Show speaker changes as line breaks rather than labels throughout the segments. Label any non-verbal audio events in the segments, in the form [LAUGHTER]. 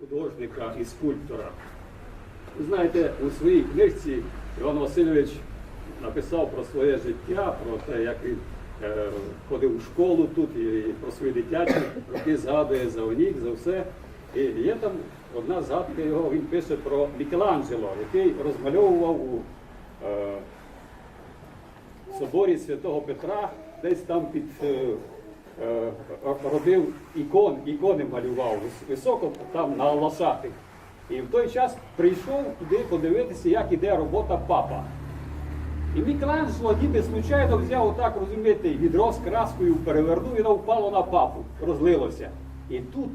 художника і скульптора. Ви знаєте, у своїй книжці Іван Васильович написав про своє життя, про те, як він е, ходив у школу тут і про свої дитячі роки згадує за Онік, за все. І є там одна згадка його, він пише про Мікеланджело, який розмальовував у е, соборі Святого Петра, десь там під е, робив ікон, ікони малював високо там на лошатих. І в той час прийшов туди подивитися, як іде робота папа. І Мікеланджело ніби случайно взяв отак, розумієте, відро з краскою перевернув і воно впало на папу, розлилося. І тут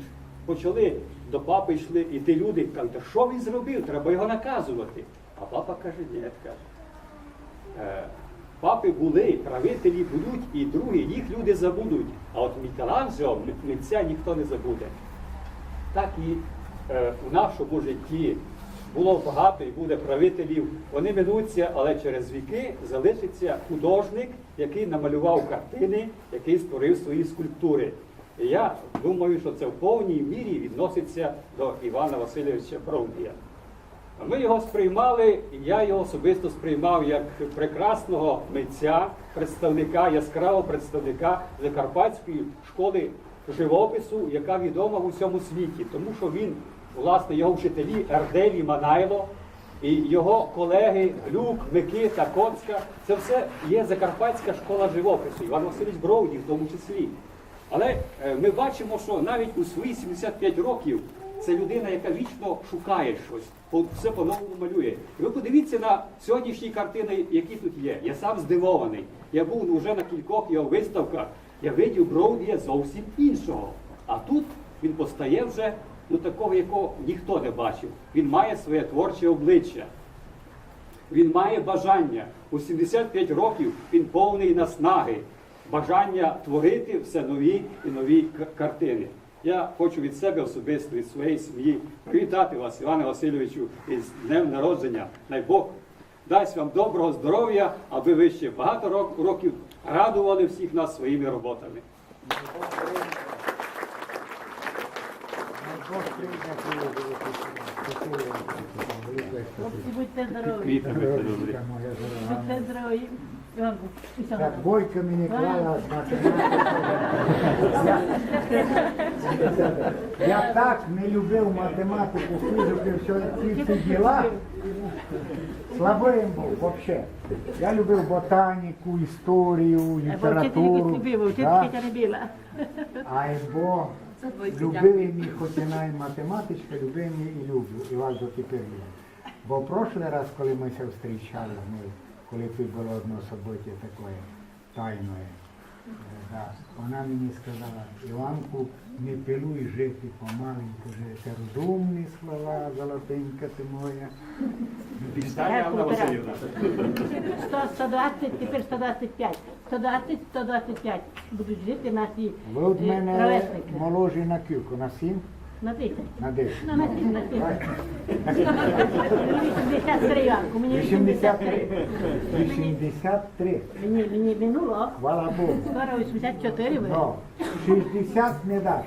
почали до папи йшли, і ті люди кажуть, що він зробив? Треба його наказувати. А папа каже, ні, каже. Папи були, правителі будуть, і другі, їх люди забудуть. А от Мікеланджело, митця ніхто не забуде. Так і е, у нашому житті було багато і буде правителів. Вони минуться, але через віки залишиться художник, який намалював картини, який створив свої скульптури. І я думаю, що це в повній мірі відноситься до Івана Васильовича Бровдія. Ми його сприймали, і я його особисто сприймав як прекрасного митця, представника, яскравого представника Закарпатської школи живопису, яка відома в усьому світі, тому що він, власне, його вчителі Ерделі Манайло і його колеги Глюк, Микита, Коцька, це все є Закарпатська школа живопису, Іван Васильович Бровдій в тому числі. Але е, ми бачимо, що навіть у свої 75 років це людина, яка вічно шукає щось, все по-новому малює. І ви подивіться на сьогоднішні картини, які тут є. Я сам здивований. Я був вже на кількох його виставках. Я видів Броудія зовсім іншого. А тут він постає вже ну, такого, якого ніхто не бачив. Він має своє творче обличчя. Він має бажання. У 75 років він повний наснаги, бажання творити все нові і нові картини. Я хочу від себе особисто, від своєї сім'ї привітати вас, Іване Васильовичу, із днем народження. Най Бог дасть вам доброго здоров'я, аби ви ще багато років радували всіх нас своїми роботами.
Хлопці, будьте здорові. Будьте здорові.
Так. Бойко мені клала з. Я так не любив математику, фізику, все ці всі діла. Слабим був взагалі. Я любив ботаніку, історію, літературу.
любив,
да.
не біла.
Любили мій, хоч і навіть математичка, любив мій і люблю, і вас до тепер. Бо в прошлий раз, коли ми се зустрічали, ми, коли тут було одне событие таке тайне, е, да, вона мені сказала, Іванку, не пилуй жити помаленьку, жити розумні слова, золотенька ти моя.
Анна Васильівна.
120, тепер 125. 120, 125 будуть жити наші
Ви від
е,
мене
ровесники.
на кільку, на сім,
На 10.
на десять.
Ну, на 7, на 7. 83 Іванку, мені
83.
83.
83.
Мені, мені минуло.
Хвала Богу.
Скоро 84 ви.
Ну, 60 не даш.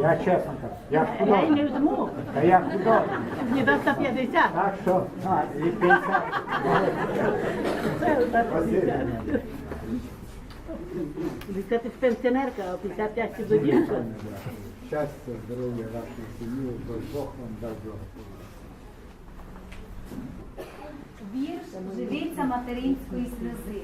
Я чесно кажу, я
А Я не візьму.
Та я художник.
Мені до 150.
Так що, а, і 50.
Це до 150. Ви це ти ж пенсіонерка, а 55 ще до дівчинка.
Щастя, здоров'я вашій сім'ї, бо Бог вам дасть.
Вірш живиця материнської сльози.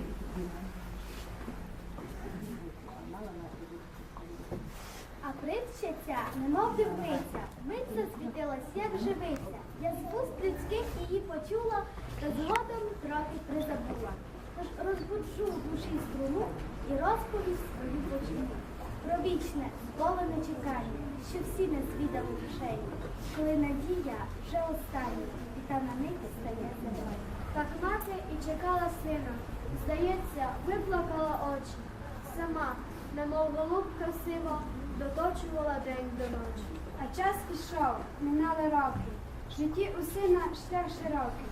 А притчиця, немов дивниця, мить засвітилась, як живиця. Я з вуст людських її почула, та згодом трохи призабула. Тож розбуджу в душі струну і розповідь свою почну. Про вічне, зболене чекання, що всі не звідали душею, коли надія вже остання, і та на них стає землею. Так мати і чекала сина, здається, виплакала очі. Сама, немов голубка сива, доточувала день до ночі. А час ішов, минали роки. В житті у сина шлях широкий.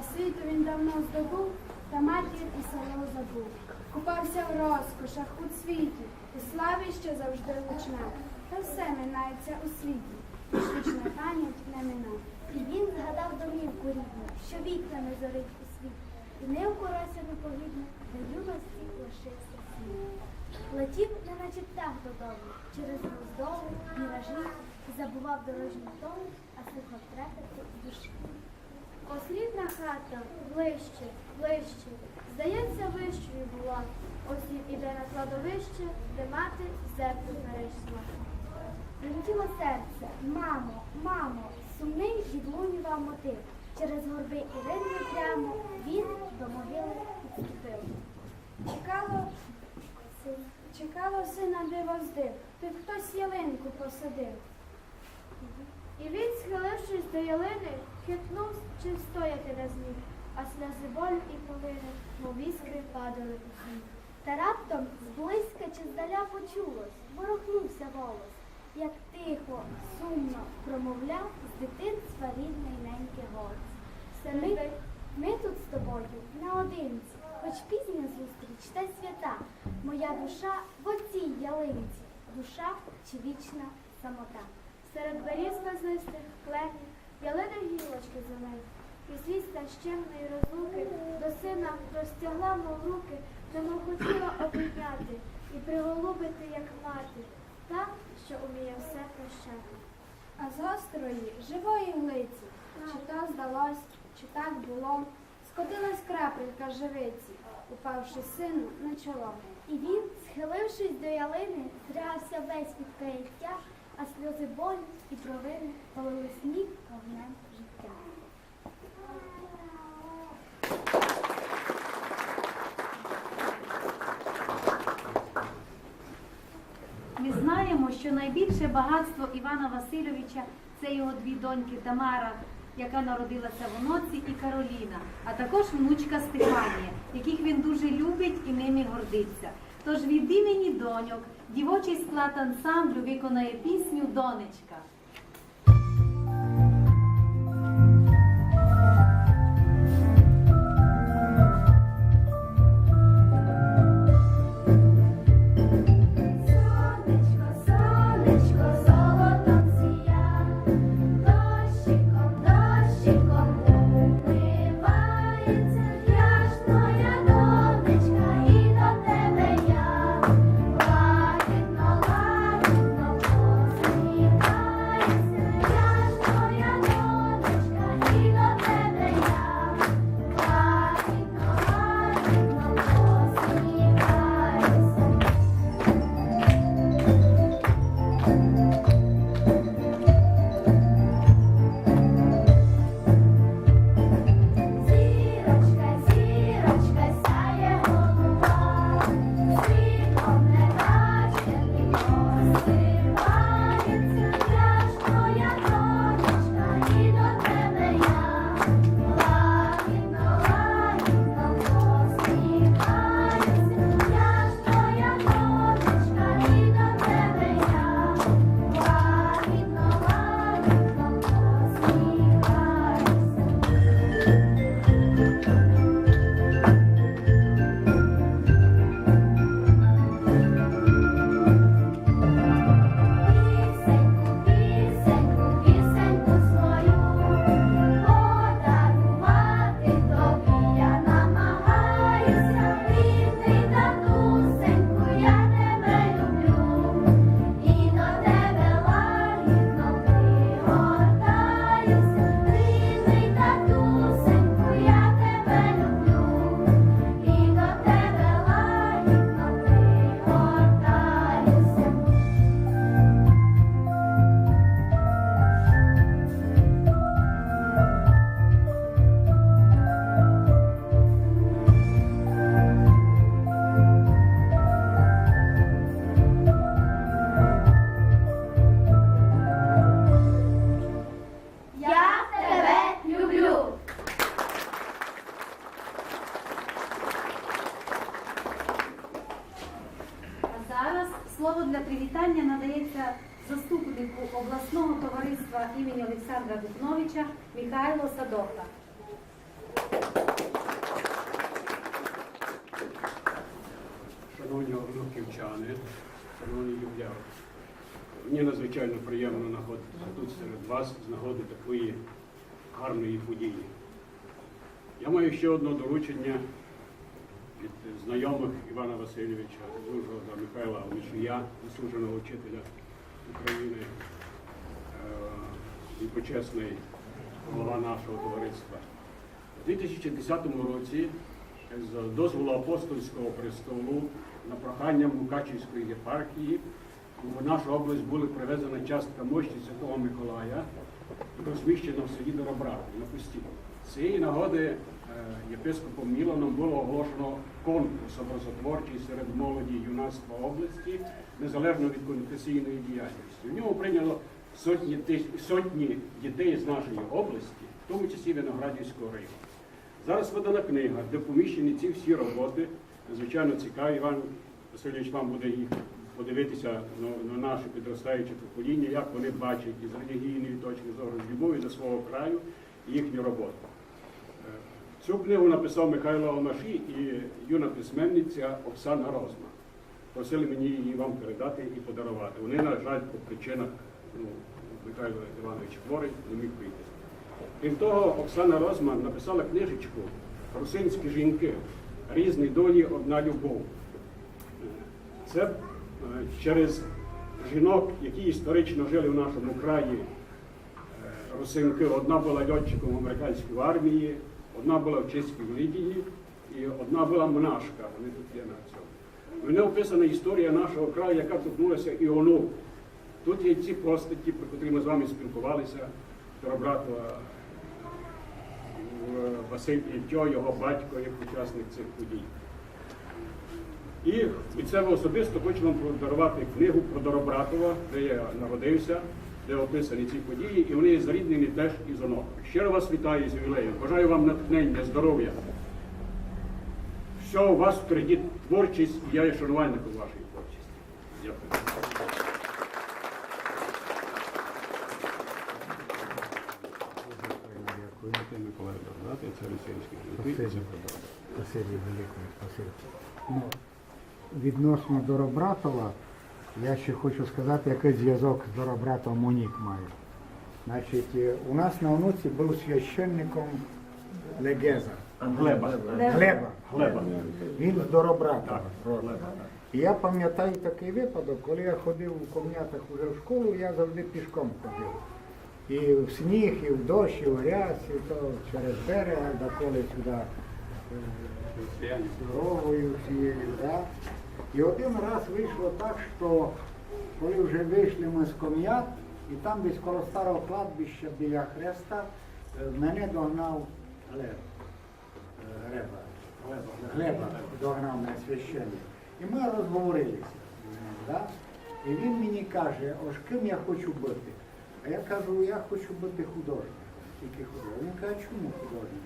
Освіту він давно здобув, та матір і село забув. Купався в розкошах у цвіті, у славі, що завжди лучна. Та все минається у світі.
Штучна пам'ять не мина. І він згадав домівку рідну, що вікнами зорить у світ. І не укорився непогідно, де юності лишився світ. Летів, неначе птах додому, через роздоли, міражі, і забував дорожній тон, а слухав трепету в душі. Ослідна хата ближче, ближче, здається, вищою була. Ось він іде на кладовище, де мати землю перейшла. Тремтіло серце, мамо, мамо, сумний відлунював мотив. Через горби і ринви прямо він до могили підступив.
Чекало, чекало сина диво здив, тут хтось ялинку посадив. І він, схилившись до ялини, хитнув, чи стояти не зміг, а сльози болю і полини, мов іскри падали у сніг.
Та раптом зблизька чи здаля почулось, ворухнувся голос, як тихо, сумно промовляв з дитинства рідний ненький голос. Ми, ми тут з тобою наодинці, хоч пізня зустріч та свята, моя душа в оцій ялинці, душа чи вічна самота.
Серед беріз безлистих кленів, ялини гілочки нею. І звістя щемної розлуки до сина розтягла мов руки, немов хотіла обійняти і приголубити, як мати, та, що уміє все прощати. А з гострої, живої лиці, чи то здалось, чи так було, скотилась крапелька живиці, упавши сину на чоло.
І він, схилившись до ялини, зрягався весь від каяття, а сльози болю і провини полили сніг вогнем життя.
Ми знаємо, що найбільше багатство Івана Васильовича це його дві доньки Тамара, яка народилася в Оноці, і Кароліна, а також внучка Стефанія, яких він дуже любить і ними гордиться. Тож від імені доньок дівочий склад ансамблю виконає пісню Донечка.
Мені надзвичайно приємно знаходитися тут серед вас з нагоди такої гарної події. Я маю ще одне доручення від знайомих Івана Васильовича, Ужгорода Михайла Олешія, заслуженого вчителя України е, і почесний голова нашого товариства. У 2010 році з дозволу апостольського престолу на прохання Мукачівської єпархії в нашу область була привезена частка мощі Святого Миколая, розміщена в селі Доробрати на пусті. Цієї нагоди е, єпископом Міланом було оголошено конкурс образотворчий серед молоді і юнацтва області, незалежно від конфесійної діяльності. В ньому прийняло сотні, сотні дітей з нашої області, в тому числі Виноградівського району. Зараз видана книга, де поміщені ці всі роботи. Звичайно, цікаві. Іван Васильович вам буде їх подивитися на, на наше підростаюче покоління, як вони бачать із релігійної точки зору, любові до свого краю їхню роботу. Е, Цю книгу написав Михайло Омаші і юна письменниця Оксана Розма. Просили мені її вам передати і подарувати. Вони, на жаль, по причинах ну, Михайло Іванович хворий, не міг прийти. Крім того, Оксана Розман написала книжечку Русинські жінки. Різні долі, одна любов. Це е, через жінок, які історично жили в нашому краї е, русинки. Одна була льотчиком американської армії, одна була в чеській легії і одна була монашка. Вони тут є на цьому. Мене описана історія нашого краю, яка торкнулася і ону. Тут є ці постаті, про котрі ми з вами спілкувалися, Старобратова е, Василь Ільтьо, його батько, як учасник цих подій. І від себе особисто хочу вам подарувати книгу про Доробратова, де я народився, де описані ці події, і вони є заріднені теж із ОНО. Щиро вас вітаю з ювілеєм. Бажаю вам натхнення, здоров'я. Все у вас впереді творчість, і я є шанувальником вашої творчості. Дякую. Дорогати, це російський
Спасибі. Спасибі великої, спасибі. Відносно Доробратова, я ще хочу сказати, який зв'язок з Доробратом Монік має. Значить, е, у нас на онуці був священником Легеза.
Глеба.
Глеба.
Глеба.
Він з Доробратова. І я пам'ятаю такий випадок, коли я ходив у комнатах уже в школу, я завжди пішком ходив. І в сніг, і в дощ, і в грязь, і то через берег, доколи сюди е, дорогою всією. Да? І один раз вийшло так, що коли вже вийшли ми з ком'ят, і там десь коло старого кладбища біля хреста е, мене догнав. Е, Глеба. Глеба догнав мене священник. І ми розговорилися. Да? І він мені каже, ось ким я хочу бути. А я кажу, я хочу бути художником. Тільки художник. Він каже, чому художник?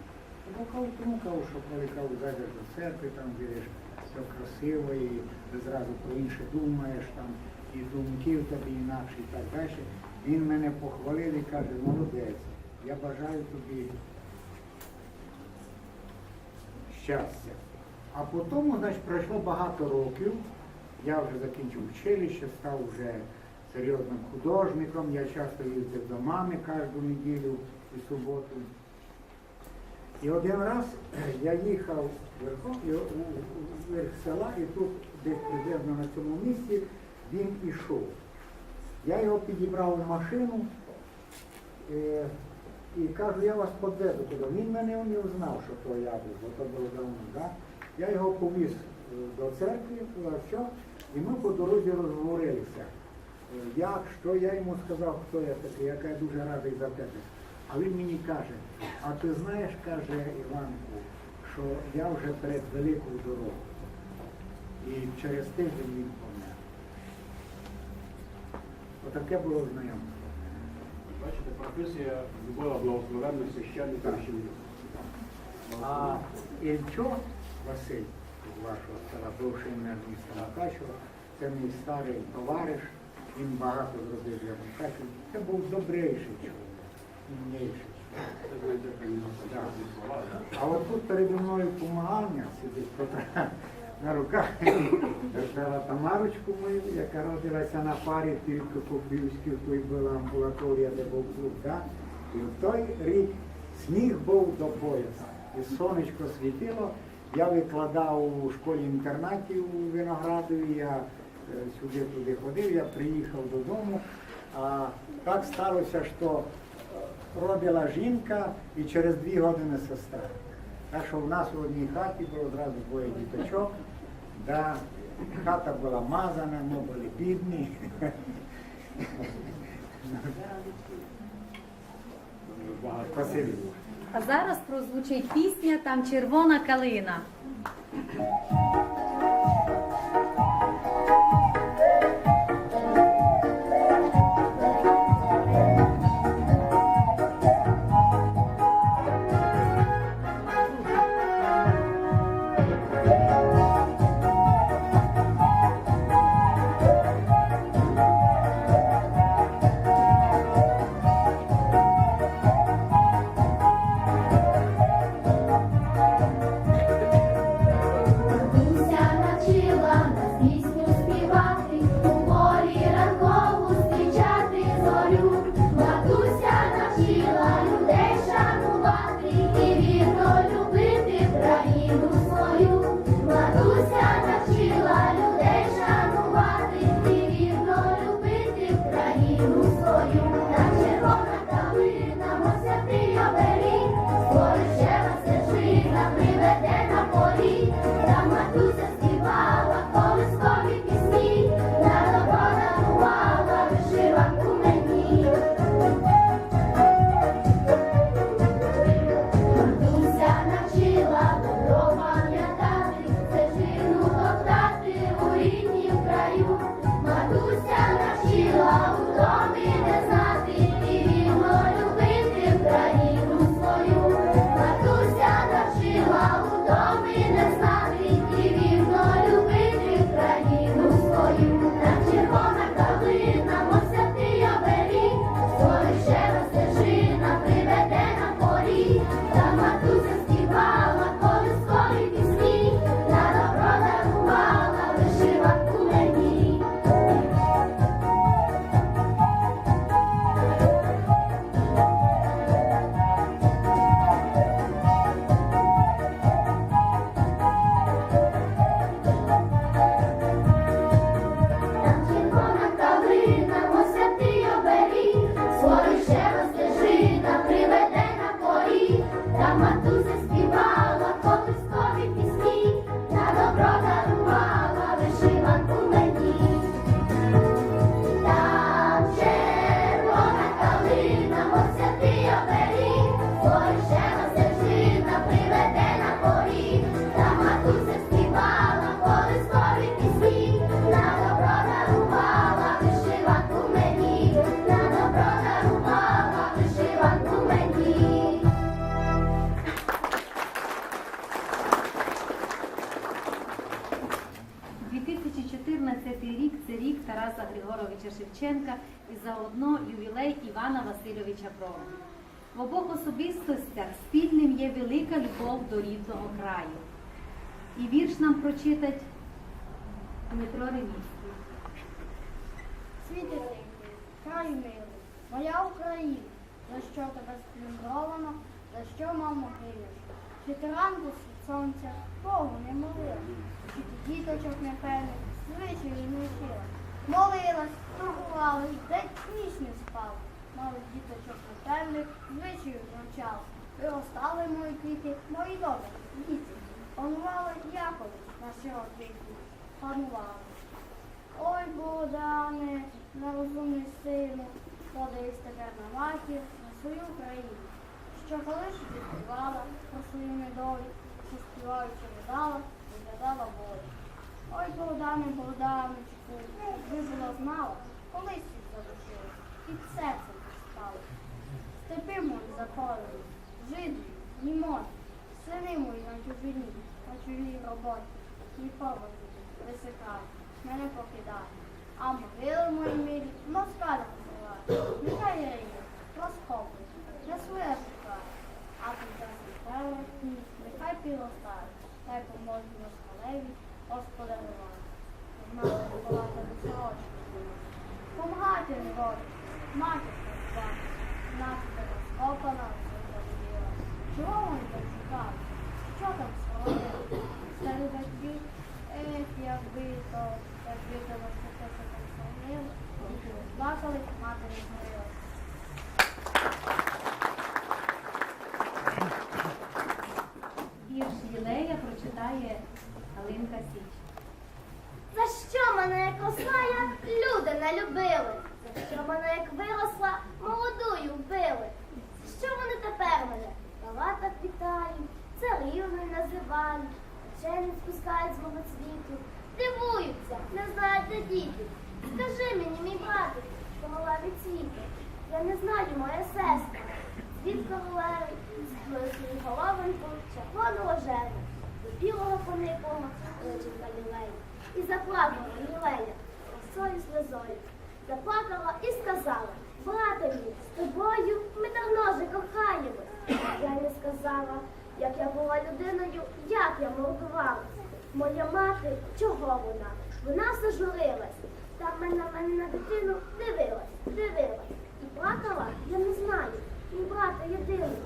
Ну, кажу, тому кажу, що коли кажу, зайдеш до церкви, там віриш, все красиво, і ти зразу про інше думаєш, там, і думки в тебе інакші і так далі. Він мене похвалив і каже, молодець, я бажаю тобі щастя. А потім, значить, пройшло багато років, я вже закінчив училище, став вже серйозним художником, я часто їздив до мами кожну неділю і суботу. І один раз я їхав верхом у- вверх села, і тут десь приблизно на цьому місці він ішов. Я його підібрав в машину е, і кажу, я вас подведу туди. Він мене не знав, що то я був, бо то було давно. Да? Я його повіз е, до церкви, все, і ми по дорозі розговорилися. Е, Як, що я йому сказав, хто я такий, яка я дуже радий за тебе. А він мені каже, а ти знаєш, каже Іванку, що я вже перед великою дорогою. І через тиждень він помер. Отаке було знайомство.
Бачите, професія була благословенна священника. Щемлю.
А Ільчо Василь вашого села, бувший мер міста Мукачева, це мій старий товариш, він багато зробив для Мукачева. Це був добрейший чоловік,
да?
А от тут переді мною помагання сидить, на руках держала Тамарочку мою, яка родилася на парі тільки по Київській була амбулаторія, де був клуб. Да? І в той рік сніг був до пояса. І сонечко світило. Я викладав у школі-інтернаті у Виноградові, я е, сюди-туди ходив, я приїхав додому. А так сталося, що родила жінка і через дві години сестра. Так що в нас в одній хаті було одразу двоє діточок. Да, хата була мазана, ми були бідні.
А зараз прозвучить пісня Там червона калина. Івана Васильовича Брови. В обох особистостях спільним є велика любов до рідного краю. І вірш нам прочитать Дмитро Реміський.
Світи край милий, моя Україна, за що тебе сплюндровано, за що маму гинеш? Чи ти ранку сонця Богу не молила, чи ти діточок непевних, звичаї не вчила? Молилась, торгувалась, день ніч не спала, малих діточок непевних, звичаїв навчала. Виростали мої квіти, мої добрі діти, панували Якович на сиротки, панували. Ой, Богдане, нерозумний сину, подивись тепер на матір, на свою країну, що коли ж ти співала про свою недолі, що співаючи видала, виглядала болі. Ой, Богдане, Богданочку, ви було знала, колись їх задушили, під серцем степи мої запалені, жиди, німон, сини мої на чужині, на чужій роботі, мій побут висихає, мене покидає, а могили мої милі москаля посилає, нехай я її розхоплю, не своє шукаю, а під час засвітає, нехай пілостає, та й поможе москалеві
господарювати. Знала палата до сорочки. Помагайте не родичі, матір, нас канал. Чого він так цікавий? Що там сховали?
Старий батьки, ех, якби то, якби то вас це там сховали. Плакали, мати не змирилася.
Вірш Єлея прочитає Галинка Січ.
За що мене як люди не любили? Палатах вітають, царівною називають, вчені спускають з мого світу. Дивуються, не знають, діти. Скажи мені, мій братик, помила від світу. Я не знаю, моя сестра. Королеви, схилив свою головоньку, червону ложену, до білого поникого лежить Галілея. І заплакала Галілея, росою слезою. Заплакала і сказала, брате мій, з тобою ми давно же кохаємось. Я не сказала, як я була людиною, як я мордувалась. Моя мати, чого вона? Вона все журилась. Та мене мене на дитину дивилась, дивилась. І плакала, я не знаю. Мій брате єдиний.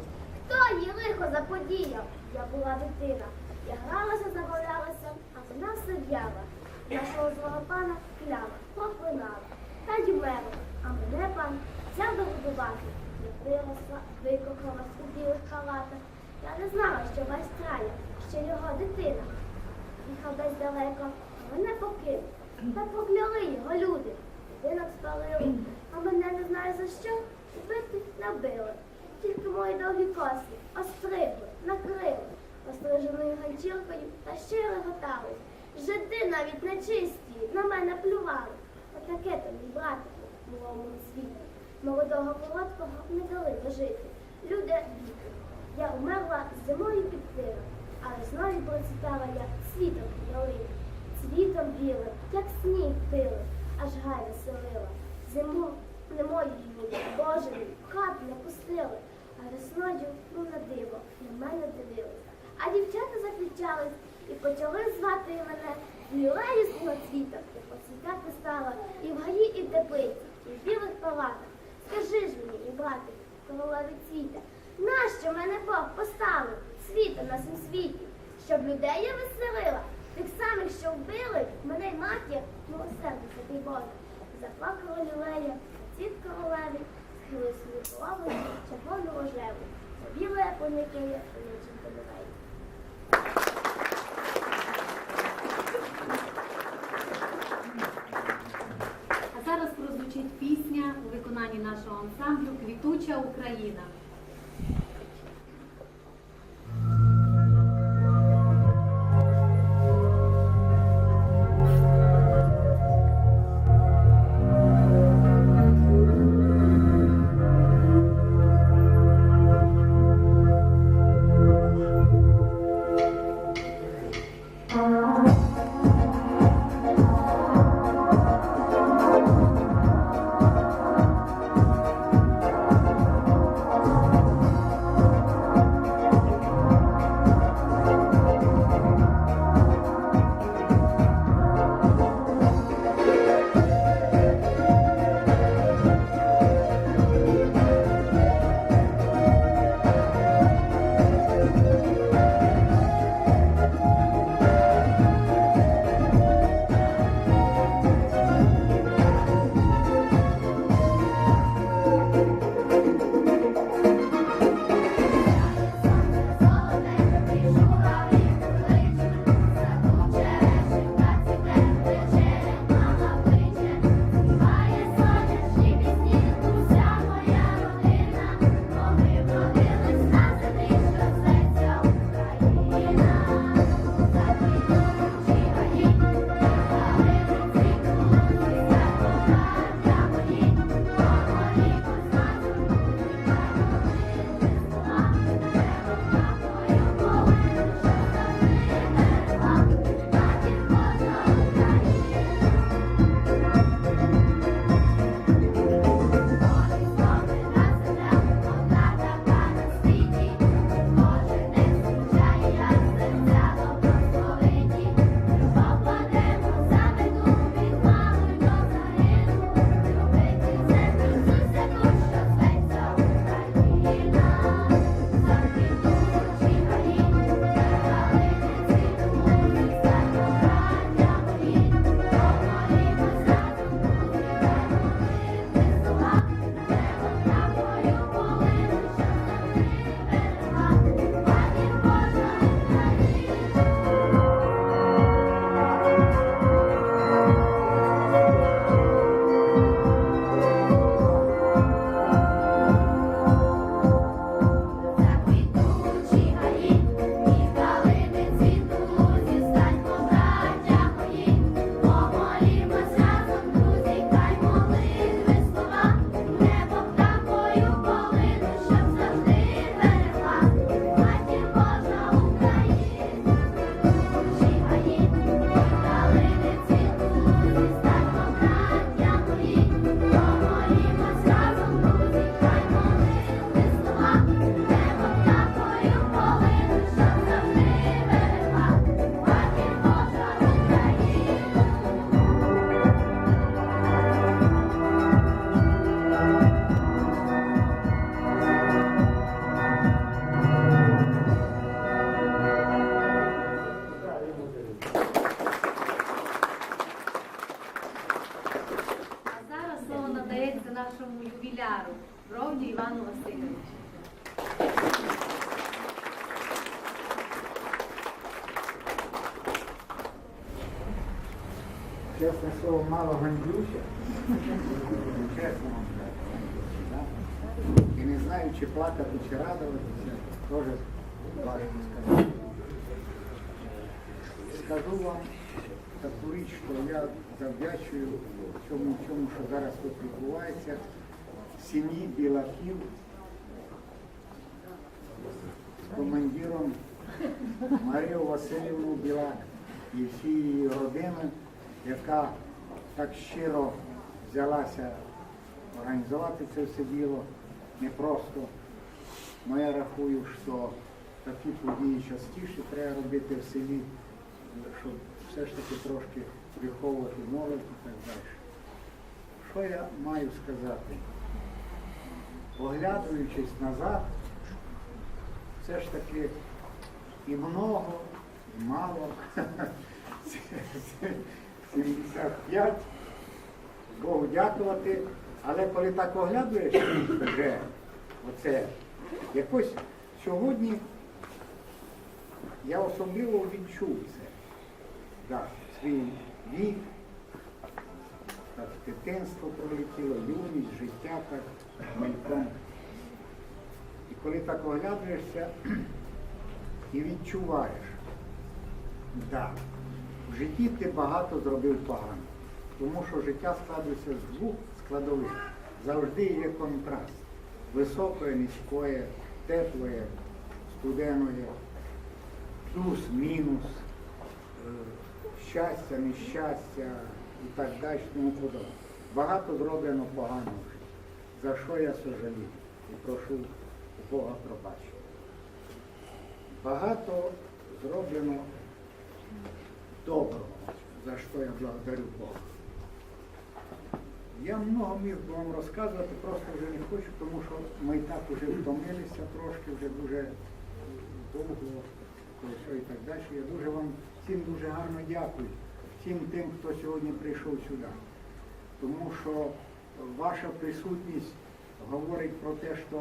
Хто їй лихо заподіяв? Я була дитина. Я гралася, забавлялася, а вона все в'яла. Нашого злого пана кляла, проклинала. Та й умерла, а мене пан взяв догодувати. Я виросла, викохалась білих халатах. Я не знала, що трає, ще його дитина. Їхав десь далеко, а мене покинув. Та прокляли його люди. Будинок спалили, а мене не знаю за що, вбити набили. Тільки мої довгі коси остригли, накрили, остриженою ганчіркою та ще й реготали. Жиди навіть нечисті, на мене плювали. Отаке то, мій братику, було в світі. Молодого короткого не дали дожити. Люди віки. Я умерла зимою під тиром, а весною процвітала я світом ялини. Цвітом білим, як сніг пили, аж гай веселила. Зиму не мою люди, Боже мій, хату не пустили, а весною, ну на диво, на мене дивились. А дівчата закричались і почали звати мене Мілею з цвітом, і посвітати стала і в гаї, і в теплиці, і в білих палатах. Скажи ж мені, і брате, королеві цвіта, нащо мене Бог поставив світа на цім світі, щоб людей я веселила, тих самих, що вбили мене й матір, милосердя святий Боже. Заплакала лілея, цвіт королеві, схилив свою голову, червону рожеву, я поникає, нічим подиває.
А зараз прозвучить пісня у виконанні нашого ансамблю Квітуча Україна.
Мало гандлюся. Чесно. І не знаю, чи плакати, чи радуватися, теж важко сказати. Скажу вам таку річ, що я завдячую цьому, цьому, що зараз тут відбувається, сім'ї Білаків з командиром Марію Васильівну Білак і всі її родини, яка так щиро взялася організувати це все діло непросто. Ну я рахую, що такі події частіше треба робити в селі, щоб все ж таки трошки виховувати молодь і так далі. Що я маю сказати? Оглядуючись назад, все ж таки і много, і мало. [LAUGHS] 75. Богу дякувати. Але коли так оглядуєш вже оце, якось сьогодні я особливо відчув це. Так, свій вік, так, дитинство пролетіло, юність, життя так мельком. І коли так оглядуєшся і відчуваєш, так, житті ти багато зробив погано, тому що життя складується з двох складових. Завжди є контраст. Високої, низької, теплої, студеної, плюс, мінус, е, щастя, нещастя і так далі, тому подобне. Багато зроблено поганого за що я сожалію і прошу у Бога пробачення. Багато зроблено доброго, за що я благодарю Бога. Я много міг би вам розказувати, просто вже не хочу, тому що ми і так вже втомилися трошки, вже дуже довго, і так далі. Я дуже вам всім дуже гарно дякую, всім тим, хто сьогодні прийшов сюди. Тому що ваша присутність говорить про те, що